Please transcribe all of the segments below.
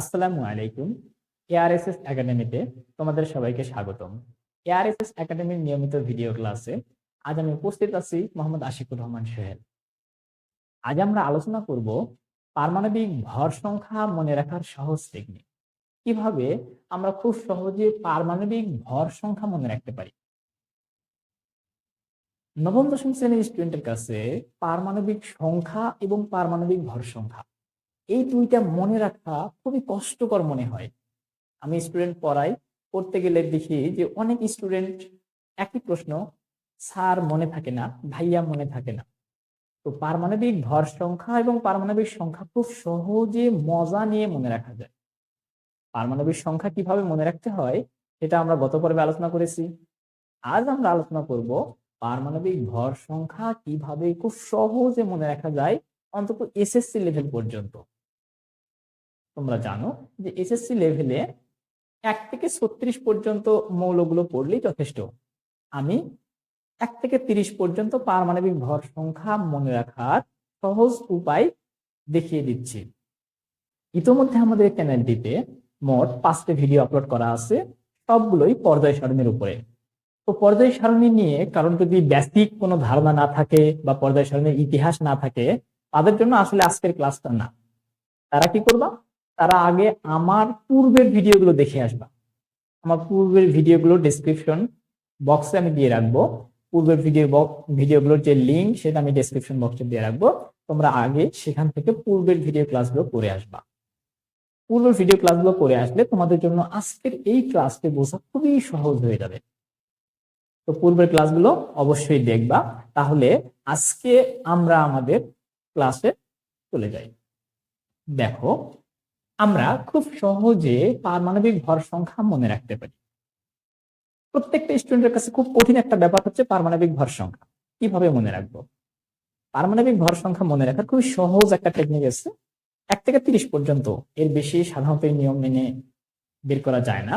আসসালামু আলাইকুম। এআরএসএস একাডেমিতে তোমাদের সবাইকে স্বাগতম। এআরএসএস একাডেমির নিয়মিত ভিডিও ক্লাসে আজ আমি উপস্থিত আছি মোহাম্মদ আশিকুর রহমান সোহেল। আজ আমরা আলোচনা করব পারমাণবিক ভর সংখ্যা মনে রাখার সহজ টেকনিক কীভাবে আমরা খুব সহজে পারমাণবিক ভর সংখ্যা মনে রাখতে পারি? নবম দশম শ্রেণির স্টুডেন্টের কাছে পারমাণবিক সংখ্যা এবং পারমাণবিক ভর সংখ্যা এই দুইটা মনে রাখা খুবই কষ্টকর মনে হয়। আমি স্টুডেন্ট পড়াই, পড়তে গেলে দেখি যে অনেক স্টুডেন্ট একই প্রশ্ন, স্যার মনে থাকে না, ভাইয়া মনে থাকে না। তো পারমাণবিক ভর সংখ্যা এবং পারমাণবিক সংখ্যা খুব সহজে মজা নিয়ে মনে রাখা যায়। পারমাণবিক সংখ্যা কীভাবে মনে রাখতে হয়, সেটা আমরা গত পর্বে আলোচনা করেছি। আজ আমরা আলোচনা করব পারমাণবিক ভর সংখ্যা কীভাবে খুব সহজে মনে রাখা যায়, অন্তত এসএসসি লেভেল পর্যন্ত। তোমরা জানো যে এসএসসি লেভেলে এক থেকে ছত্রিশ পর্যন্ত মৌলগুলো পড়লেই যথেষ্ট। আমি এক থেকে তিরিশ পর্যন্ত পারমাণবিক ভর সংখ্যা মনে রাখার সহজ উপায় দেখিয়ে দিচ্ছি। ইতোমধ্যে আমাদের চ্যানেলটিতে মোট পাঁচটি ভিডিও আপলোড করা আছে, সবগুলোই পর্যায় সারণীর উপরে। তো পর্যায় সারণী নিয়ে কারণ যদি বেসিক কোনো ধারণা না থাকে বা পর্যায় সারণীর ইতিহাস না থাকে, তাদের জন্য আসলে আজকের ক্লাসটা না। তারা কি করবা? তারা আগে আমার পূর্বের ভিডিওগুলো দেখে আসবা। আমার পূর্বের ভিডিওগুলো ডিসক্রিপশন বক্সে আমি দিয়ে রাখব। পূর্বের ভিডিও ভিডিওগুলোর যে লিঙ্ক সেটা আমি ডিসক্রিপশন বক্সে দিয়ে রাখব। তোমরা আগে সেখান থেকে পূর্বের ভিডিও ক্লাসগুলো করে আসবা। পূর্বের ভিডিও ক্লাসগুলো করে আসলে তোমাদের জন্য আজকের এই ক্লাসটি বোঝা খুবই সহজ হয়ে যাবে। তো পূর্বের ক্লাসগুলো অবশ্যই দেখবা। তাহলে আজকে আমরা আমাদের ক্লাসে চলে যাই। দেখো আমরা খুব সহজে পারমাণবিক ভর সংখ্যা মনে রাখতে পারি। প্রত্যেকটা স্টুডেন্টের কাছে খুব কঠিন একটা ব্যাপার হচ্ছে পারমাণবিক ভর সংখ্যা। কীভাবে মনে রাখব? পারমাণবিক ভর সংখ্যা মনে রাখার খুবই সহজ একটা টেকনিক আছে। এক থেকে তিরিশ পর্যন্ত এর বেশি সাধারণত নিয়ম মেনে বের করা যায় না।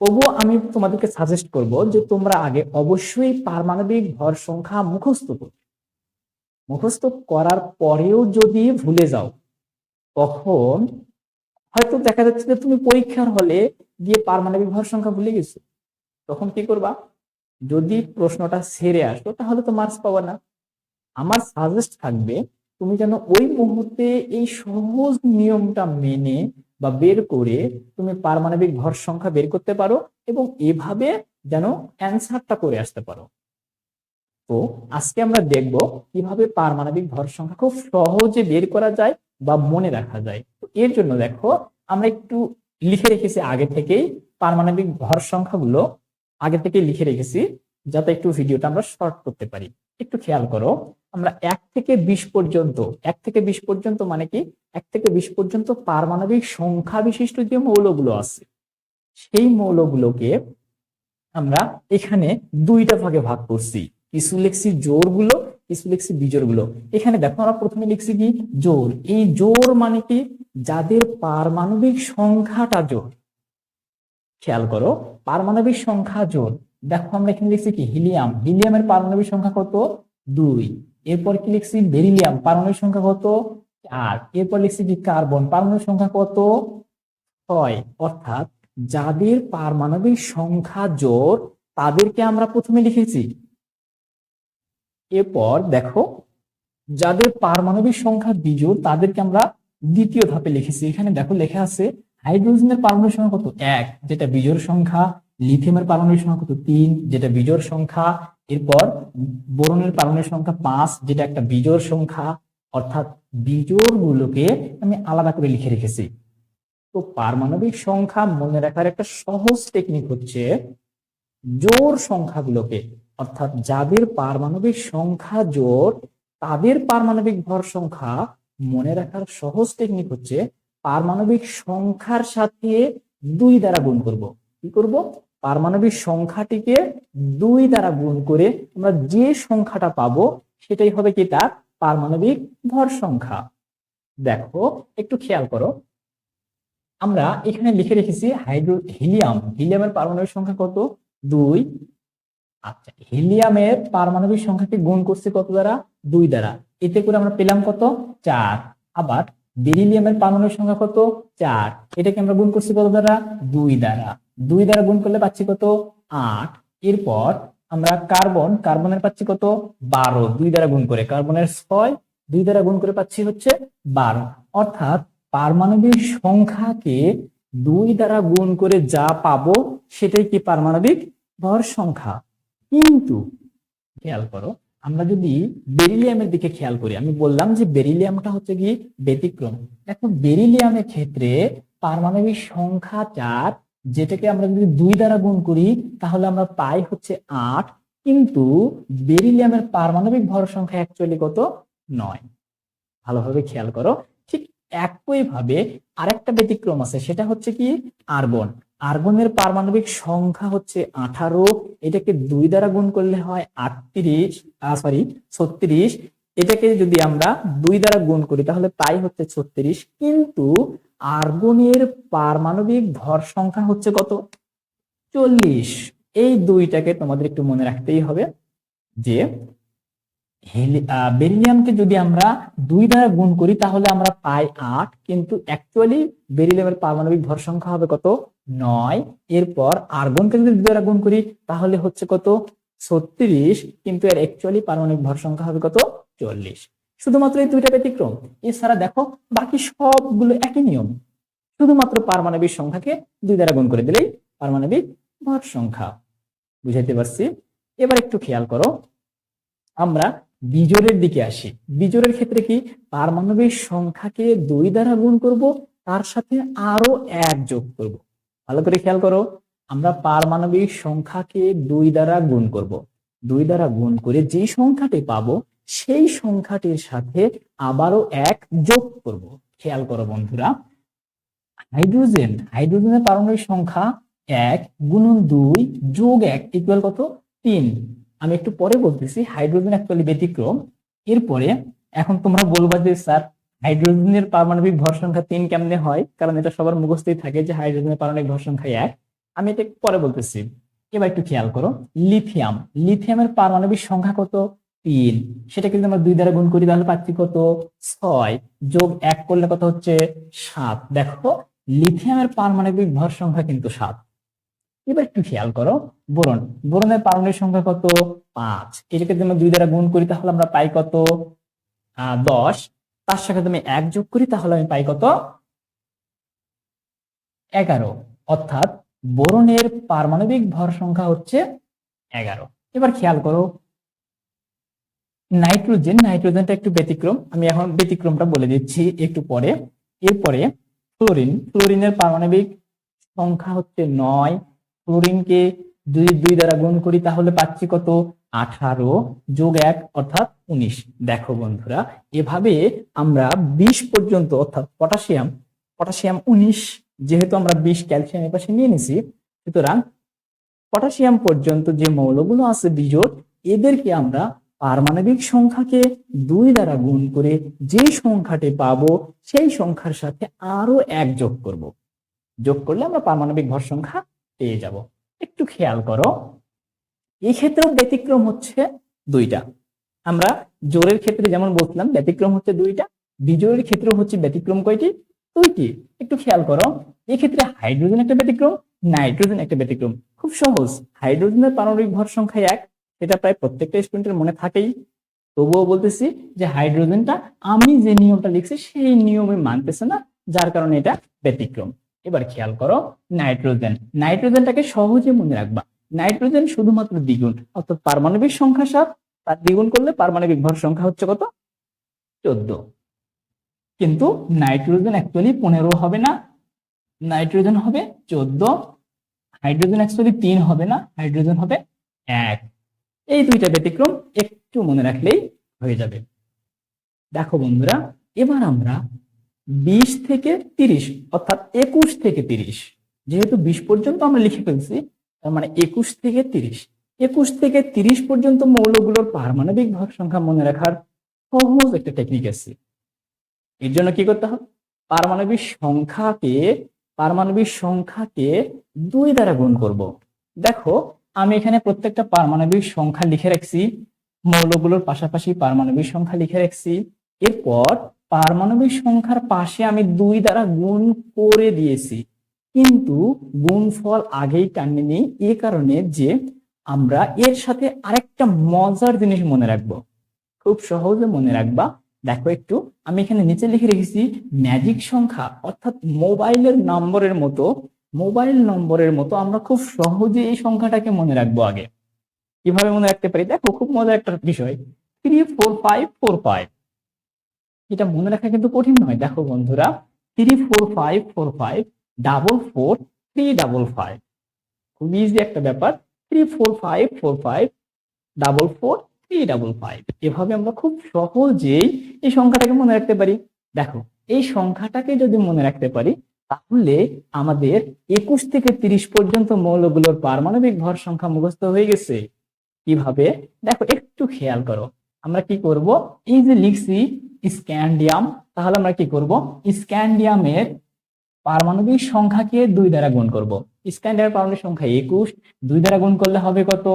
তবুও আমি তোমাদেরকে সাজেস্ট করব যে তোমরা আগে অবশ্যই পারমাণবিক ভর সংখ্যা মুখস্থ করবে মুখস্থ করার পরেও যদি ভুলে যাও, তখন হয়তো দেখা যাচ্ছে যে তুমি পরীক্ষার হলে গিয়ে পারমাণবিক ভর সংখ্যা ভুলে গেছো। তখন কি করবা? যদি প্রশ্নটা সেরে আসো, তাহলে তো মার্কস পাবা না। আমার সাজেস্ট থাকবে, তুমি যেন ওই মুহূর্তে এই সহজ নিয়মটা মেনে বা বের করে তুমি পারমাণবিক ভর সংখ্যা বের করতে পারো এবং এভাবে যেন অ্যান্সারটা করে আসতে পারো। তো আজকে আমরা দেখব কীভাবে পারমাণবিক ভর সংখ্যা খুব সহজে বের করা যায় বা মনে রাখা যায়। এর জন্য দেখো, আমরা একটু লিখে রেখেছি আগে থেকেই পারমাণবিক ভর সংখ্যাগুলো আগে থেকে লিখে রেখেছি, যাতে একটু ভিডিওটা আমরা শর্ট করতে পারি। একটু খেয়াল করো, আমরা এক থেকে বিশ পর্যন্ত, এক থেকে বিশ পর্যন্ত মানে কি? এক থেকে বিশ পর্যন্ত পারমাণবিক সংখ্যা বিশিষ্ট যে মৌলগুলো আছে, সেই মৌলগুলোকে আমরা এখানে দুইটা ভাগে ভাগ করছি। কিছু লিখছি জোরগুলো কিছু লিখছি বিজোরগুলো এখানে দেখো আমরা প্রথমে লিখছি কি? জোর। এই জোর মানে কি? যাদের পারমাণবিক সংখ্যাটা জোর, খেয়াল করো, পারমাণবিক সংখ্যা জোর, দেখো আমরা এখানে লিখছি কি? হিলিয়াম। হিলিয়ামের পারমাণবিক সংখ্যা কত? দুই। এরপর কি লিখছি? বেরিলিয়াম। পারমাণবিক সংখ্যা কত? চার। এরপর লিখছি কি? কার্বন। পারমাণবিক সংখ্যা কত? ছয়। অর্থাৎ যাদের পারমাণবিক সংখ্যা জোর, তাদেরকে আমরা প্রথমে লিখেছি। এরপর দেখো, যাদের পারমাণবিক সংখ্যা বিজোড়, তাদেরকে আমরা দ্বিতীয় ধাপে লিখেছি। এখানে দেখো লেখা আছে, হাইড্রোজেনের পারমাণবিক সংখ্যা কত? এক। যেটা বিজোড় সংখ্যা, লিথিয়ামের পারমাণবিক সংখ্যা কত? তিন। যেটা বিজোড় সংখ্যা, এরপর বোরনের পারমাণবিক সংখ্যা পাঁচ। যেটা একটা বিজোড় সংখ্যা, অর্থাৎ বিজোড় গুলোকে আমি আলাদা করে লিখে রেখেছি। তো পারমাণবিক সংখ্যা মনে রাখার একটা সহজ টেকনিক হচ্ছে জোর সংখ্যাগুলোকে। অর্থাৎ যাদের পারমাণবিক সংখ্যা জোর তাদের পারমাণবিক ভর সংখ্যা মনে রাখার সহজ টেকনিক হচ্ছে পারমাণবিক সংখ্যার সাথে দুই দ্বারা গুণ করব। কি করব? পারমাণবিক সংখ্যাটিকে দুই দ্বারা গুণ করে আমরা যে সংখ্যাটা পাবো সেটাই হবে কি তার পারমাণবিক ভর সংখ্যা। দেখো, একটু খেয়াল করো। আমরা এখানে লিখে রেখেছি হাইড্রো, হিলিয়াম। হিলিয়ামের পারমাণবিক সংখ্যা কত? দুই। আচ্ছা হিলিয়ামের পারমাণবিক সংখ্যাকে গুণ করছি কত দ্বারা? দুই দ্বারা। এতে করে আমরা পেলাম কত? চার। আবার বেরিলিয়ামের পারমাণবিক সংখ্যা কত? চার। এটাকে আমরা গুণ করছি কত দ্বারা? দুই দ্বারা। দুই দ্বারা গুণ করলে পাচ্ছি কত? আট। এরপর আমরা কার্বন, কার্বনের পাচ্ছি কত? বারো। দুই দ্বারা গুণ করে কার্বনের ছয়, দুই দ্বারা গুণ করে পাচ্ছি হচ্ছে বারো। অর্থাৎ পারমাণবিক সংখ্যাকে দুই দ্বারা গুণ করে যা পাবো সেটাই কি পারমাণবিক ভর সংখ্যা। কিন্তু, খেয়াল করো আমরা যদি বেরিলিয়ামের দিকে খেয়াল করি, আমি বললাম যে বেরিলিয়ামটা হচ্ছে কি ব্যতিক্রম। দেখো বেরিলিয়ামের ক্ষেত্রে পারমাণবিক সংখ্যা চার, যেটাকে আমরা যদি দুই দ্বারা গুণ করি, তাহলে আমরা পাই হচ্ছে আট, কিন্তু বেরিলিয়ামের পারমাণবিক ভর সংখ্যা অ্যাকচুয়ালি কত? নয়। ভালোভাবে খেয়াল করো। ঠিক একই ভাবে আরেকটা ব্যতিক্রম আছে, সেটা হচ্ছে কি? আর্গন। আর্গনের পারমাণবিক সংখ্যা হচ্ছে আঠারো। এটাকে দুই দ্বারা গুণ করলে হয় আটত্রিশ সরি ছত্রিশ। এটাকে যদি আমরা দুই দ্বারা গুণ করি, তাহলে পাই হচ্ছে ছত্রিশ। কিন্তু আর্গনের পারমাণবিক ভর সংখ্যা হচ্ছে কত? চল্লিশ। এই দুইটাকে তোমাদের একটু মনে রাখতেই হবে যে বেরিলিয়ামকে যদি আমরা দুই দ্বারা গুণ করি, তাহলে আমরা পাই আট। কিন্তু অ্যাকচুয়ালি বেরিলিয়ামের পারমাণবিক ভর সংখ্যা হবে কত? নয়, এরপর আর্গনকে যদি দ্বারা গুণ করি, তাহলে হচ্ছে কত? ছত্রিশ, কিন্তু এর অ্যাকচুয়ালি পারমাণবিক ভর সংখ্যা হবে কত? চল্লিশ। শুধুমাত্র এই দুইটা ব্যতিক্রম। এছাড়া দেখো, বাকি সবগুলো একই নিয়ম। শুধুমাত্র পারমাণবিক সংখ্যাকে দুই দ্বারা গুণ করে দিলেই পারমাণবিক ভর সংখ্যা। বুঝাইতে পারছি? এবার একটু খেয়াল করো। আমরা বিজোড়ের দিকে আসি। বিজোড়ের ক্ষেত্রে কি? পারমাণবিক সংখ্যাকে দুই দ্বারা গুণ করব, তার সাথে আরও এক যোগ করব। ভালো করে খেয়াল করো, আমরা পারমাণবিক সংখ্যাকে দুই দ্বারা গুণ করব। দুই দ্বারা গুণ করে যে সংখ্যাটি পাবো, সেই সংখ্যাটির সাথে আবারও এক যোগ করব। খেয়াল করো বন্ধুরা, হাইড্রোজেন, হাইড্রোজেনের পারমাণবিক সংখ্যা এক গুণন দুই যোগ এক ইকুয়াল কত? তিন। আমি একটু পরে বলতেছি, হাইড্রোজেন অ্যাকচুয়ালি ব্যতিক্রম। এরপরে এখন তোমরা বলবা যে, স্যার হাইড্রোজেনের পারমাণবিক ভর সংখ্যা তিন কেমনে হয়? কারণ এটা সবার মুখস্থই থাকে যে হাইড্রোজেনের পারমাণবিক ভর সংখ্যা এক। আমি এটা পরে বলতেছি। এবার একটু খেয়াল করো। লিথিয়াম। লিথিয়ামের পারমাণবিক সংখ্যা কত? তিন। সেটাকে যদি আমরা দুই দ্বারা গুণ করি, তাহলে পাচ্ছি কত? ছয়। যোগ এক করলে কত হচ্ছে? সাত। দেখো, লিথিয়ামের পারমাণবিক ভর সংখ্যা কিন্তু সাত। এবার একটু খেয়াল করো। বোরন। বোরনের পারমাণবিক সংখ্যা কত? পাঁচ। এটাকে যদি আমরা দুই দ্বারা গুণ করি, তাহলে আমরা পাই কত? দশ। তার সাথে তুমি এক যোগ করি, তাহলে আমি পাই কত? এগারো। অর্থাৎ বোরনের পারমাণবিক ভর সংখ্যা হচ্ছে এগারো। এবার খেয়াল করো, নাইট্রোজেন, নাইট্রোজেনটা একটু ব্যতিক্রম। আমি এখন ব্যতিক্রমটা বলে দিচ্ছি একটু পরে। এরপরে ফ্লোরিন ফ্লোরিনের পারমাণবিক সংখ্যা হচ্ছে নয়। ক্লোরিনকে দুই দুই দ্বারা গুণ করি, তাহলে পাচ্ছি কত? আঠারো যোগ এক, অর্থাৎ উনিশ। দেখো বন্ধুরা, এভাবে আমরা বিশ পর্যন্ত, অর্থাৎ পটাশিয়াম পটাশিয়াম উনিশ, যেহেতু আমরা বিশ ক্যালসিয়াম পাশে নিয়ে নিছি, সুতরাং পটাশিয়াম পর্যন্ত যে মৌলগুলো আছে বিজোট এদেরকে আমরা পারমাণবিক সংখ্যাকে দুই দ্বারা গুণ করে যে সংখ্যাটি পাবো, সেই সংখ্যার সাথে আরও এক যোগ করব। যোগ করলে আমরা পারমাণবিক ভর সংখ্যা পেয়ে যাব। একটু খেয়াল করো। এই ক্ষেত্রেও ব্যতিক্রম হচ্ছে দুইটা। আমরা জোরের ক্ষেত্রে যেমন বলছিলাম, ব্যতিক্রম হচ্ছে দুইটা, বিজোড়ের ক্ষেত্রে হচ্ছে ব্যতিক্রম কয়টি? দুইটি। একটু খেয়াল করো এই ক্ষেত্রে হাইড্রোজেন একটা ব্যতিক্রম, নাইট্রোজেন একটা ব্যতিক্রম। খুব সহজ। হাইড্রোজেনের পারমাণবিক ভর সংখ্যা এক, সেটা প্রায় প্রত্যেকটা স্টুডেন্টের মনে থাকেই। তবুও বলতেছি যে হাইড্রোজেনটা আমি যে নিয়মটা লিখছি, সেই নিয়মে মানতেছে না, যার কারণে এটা ব্যতিক্রম। এবার খেয়াল করো, নাইট্রোজেন। নাইট্রোজেনটাকে সহজে মনে রাখবা। নাইট্রোজেন শুধুমাত্র দ্বিগুণ, অর্থাৎ পারমাণবিক সংখ্যা সাত তার দ্বিগুণ করলে পারমাণবিক ভর সংখ্যা হচ্ছে কত? চোদ্দ। কিন্তু নাইট্রোজেন অ্যাকচুয়ালি পনেরো হবে না। নাইট্রোজেন হবে চোদ্দ, হাইড্রোজেন অ্যাকচুয়ালি তিন হবে না, হাইড্রোজেন হবে এক। এই দুইটা ব্যতিক্রম একটু মনে রাখলেই হয়ে যাবে। দেখো বন্ধুরা, এবার আমরা বিশ থেকে তিরিশ, অর্থাৎ একুশ থেকে তিরিশ। যেহেতু বিশ পর্যন্ত আমরা লিখে ফেলছি, তার মানে একুশ থেকে তিরিশ। একুশ থেকে তিরিশ পর্যন্ত মৌলগুলোর পারমাণবিক ভর সংখ্যা মনে রাখার সহজ একটা টেকনিক আছে। এর জন্য কি করতে হবে? পারমাণবিক সংখ্যাকে পারমাণবিক সংখ্যাকে দুই দ্বারা গুণ করব। দেখো, আমি এখানে প্রত্যেকটা পারমাণবিক সংখ্যা লিখে রাখছি, মৌলগুলোর পাশাপাশি পারমাণবিক সংখ্যা লিখে রাখছি। এরপর পারমাণবিক সংখ্যার পাশে আমি দুই দ্বারা গুণ করে দিয়েছি। কিন্তু গুণফল আগেই টানিনি এ কারণে যে আমরা এর সাথে আরেকটা মজার জিনিস মনে রাখব। খুব সহজে মনে রাখবা। দেখো একটু, আমি এখানে নিচে লিখে রেখেছি, ম্যাজিক সংখ্যা অর্থাৎ মোবাইলের নম্বরের মতো, মোবাইল নম্বরের মতো আমরা খুব সহজে এই সংখ্যাটাকে মনে রাখব আগে। কীভাবে মনে রাখতে পারি? দেখো, খুব মজার একটা বিষয়। Three four five four five এটা মনে রাখা কিন্তু কঠিন নয়। দেখো বন্ধুরা three four five four five double four three double five খুব ইজি একটা ব্যাপার। Three four five four five double four three double five এভাবে আমরা খুব সহজেই এই সংখ্যাটাকে মনে রাখতে পারি। দেখো, এই সংখ্যাটাকে যদি মনে রাখতে পারি, তাহলে আমাদের একুশ থেকে তিরিশ পর্যন্ত মৌলগুলোর পারমাণবিক ভর সংখ্যা মুখস্থ হয়ে গেছে। কীভাবে? দেখো, একটু খেয়াল করো। আমরা কি করব? এই যে লিখছি স্ক্যান্ডিয়াম তাহলে আমরা কি করব? স্ক্যান্ডিয়ামের পারমাণবিক সংখ্যাকে দুই দ্বারা গুণ করব। স্ক্যান্ডিয়ামের পারমাণবিক সংখ্যা একুশ, দুই দ্বারা গুণ করলে হবে কত?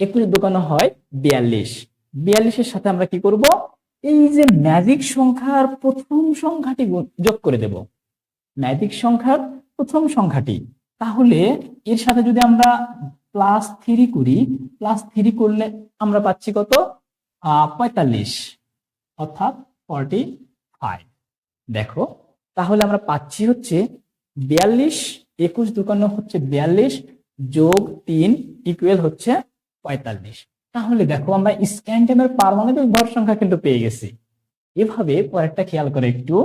একুশ দোকানো হয় বিয়াল্লিশ। বিয়াল্লিশের সাথে আমরা কি করব? এই যে ম্যাজিক সংখ্যার প্রথম সংখ্যাটি যোগ করে দেব। ম্যাজিক সংখ্যার প্রথম সংখ্যাটি। তাহলে এর সাথে যদি আমরা প্লাস থ্রি করি প্লাস থ্রি করলে আমরা পাচ্ছি কত? পঁয়তাল্লিশ অর্থাৎ ফর্টি ফাইভ দেখো, তাহলে আমরা পাচ্ছি হচ্ছে বিয়াল্লিশ, একুশ দোকান্ন হচ্ছে বিয়াল্লিশ যোগ তিন ইকুয়াল হচ্ছে পঁয়তাল্লিশ। তাহলে দেখো, আমরা স্ক্যান্ডামের পারমাণবিক ভর সংখ্যা কিন্তু পেয়ে গেছি। এভাবে পরেরটা খেয়াল করে একটু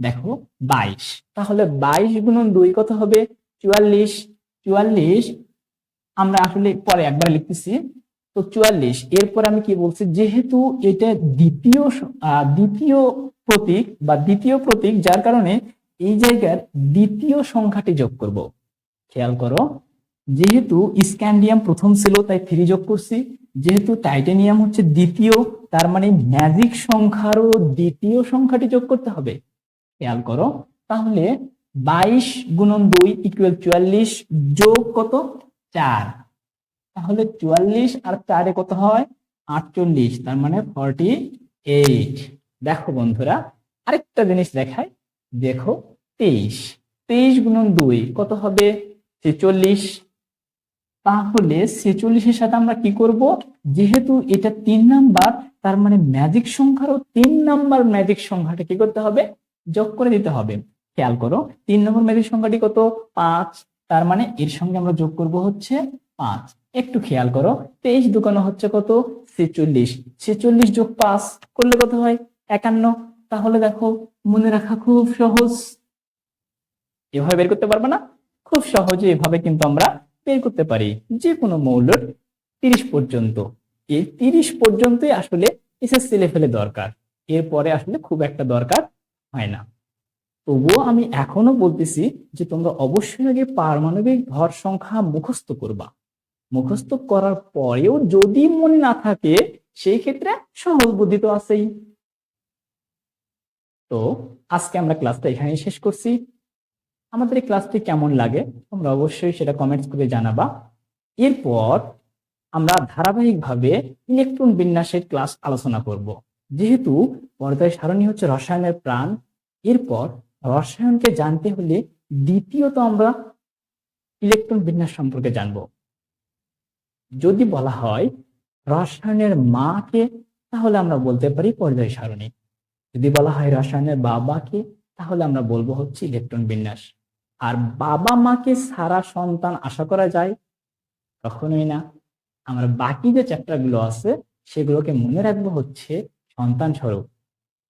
দেখো, বাইশ। তাহলে বাইশ গুণন দুই কত হবে? চুয়াল্লিশ। চুয়াল্লিশ, আমরা আসলে পরে একবার লিখতেছি। তো চুয়াল্লিশ, এরপর আমি কি বলছি? যেহেতু এটা দ্বিতীয় দ্বিতীয় প্রতীক বা দ্বিতীয় প্রতীক, যার কারণে এই জায়গার দ্বিতীয় সংখ্যাটি যোগ করব। খেয়াল করো, যেহেতু স্ক্যান্ডিয়াম প্রথম ছিল, তাই থ্রি যোগ করছি। যেহেতু টাইটানিয়াম হচ্ছে দ্বিতীয়, তার মানে ম্যাজিক সংখ্যারও দ্বিতীয় সংখ্যাটি যোগ করতে হবে। খেয়াল করো, তাহলে বাইশ গুণন দুই ইকুয়াল চুয়াল্লিশ যোগ কত? চার। তাহলে চুয়াল্লিশ আর চারে কত হয়? আটচল্লিশ, তার মানে ফর্টি এইট দেখো বন্ধুরা, আরেকটা জিনিস দেখায় দেখো তেইশ। তেইশ গুণন দুই, কত হবে? ছেচল্লিশ। তাহলে ছেচল্লিশের সাথে আমরা কি করব? যেহেতু এটা তিন নাম্বার, তার মানে ম্যাজিক সংখ্যারও তিন নাম্বার ম্যাজিক সংখ্যাটা কি করতে হবে? যোগ করে দিতে হবে। খেয়াল করো, তিন নম্বর ম্যাজিক সংখ্যাটি কত? পাঁচ। তার মানে এর সঙ্গে আমরা যোগ করব হচ্ছে পাঁচ। একটু খেয়াল করো, তেইশ দোকানো হচ্ছে কত? ছেচল্লিশ। ছেচল্লিশ যোগ পাঁচ করলে কত হয়? একান্ন। তাহলে দেখো, মনে রাখা খুব সহজ। এভাবে বের করতে পারবে না? খুব সহজে এভাবে কিন্তু আমরা বের করতে পারি যে কোনো মৌলের তিরিশ পর্যন্ত। এই তিরিশ পর্যন্তই আসলে এসে এসএসসি লেভেলে দরকার। এরপরে আসলে খুব একটা দরকার হয় না। তবুও আমি এখনও বলতেছি যে তোমরা অবশ্যই আগে পারমাণবিক ভর সংখ্যা মুখস্থ করবা। মুখস্থ করার পরেও যদি মনে না থাকে, সেই ক্ষেত্রে সহজ বুদ্ধি তো আছেই। তো আজকে আমরা ক্লাসটা এখানেই শেষ করছি। আমাদের এই ক্লাসটি কেমন লাগে, তোমরা অবশ্যই সেটা কমেন্টস করে জানাবা। এরপর আমরা ধারাবাহিকভাবে ইলেকট্রন বিন্যাসের ক্লাস আলোচনা করব। যেহেতু পর্যায় সারণী হচ্ছে রসায়নের প্রাণ, এরপর রসায়নকে জানতে হলে দ্বিতীয়ত আমরা ইলেকট্রন বিন্যাস সম্পর্কে জানব। যদি বলা হয় রসায়নের মাকে, তাহলে আমরা বলতে পারি পর্যায় সারণী। যদি বলা হয় রসায়নের বাবাকে, তাহলে আমরা বলব হচ্ছে ইলেকট্রন বিন্যাস। আর বাবা মাকে সারা সন্তান আশা করা যায়? কখনোই না। আমরা বাকি যে চ্যাপ্টারগুলো আছে, সেগুলোকে মনে রাখব হচ্ছে সন্তান স্বরূপ।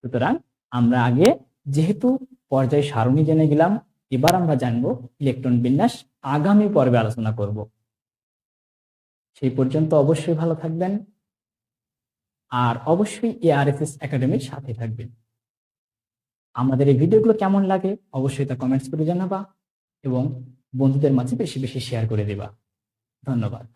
সুতরাং আমরা আগে যেহেতু পর্যায় সারণী জেনে গেলাম, এবার আমরা জানব ইলেকট্রন বিন্যাস আগামী পর্বে আলোচনা করব। সেই পর্যন্ত অবশ্যই ভালো থাকবেন। আর অবশ্যই এআরএসএস একাডেমির সাথে থাকবেন। আমাদের এই ভিডিওগুলো কেমন লাগে অবশ্যই তা কমেন্টস করে জানাবা এবং বন্ধুদের মাঝে বেশি বেশি শেয়ার করে দেবা। ধন্যবাদ।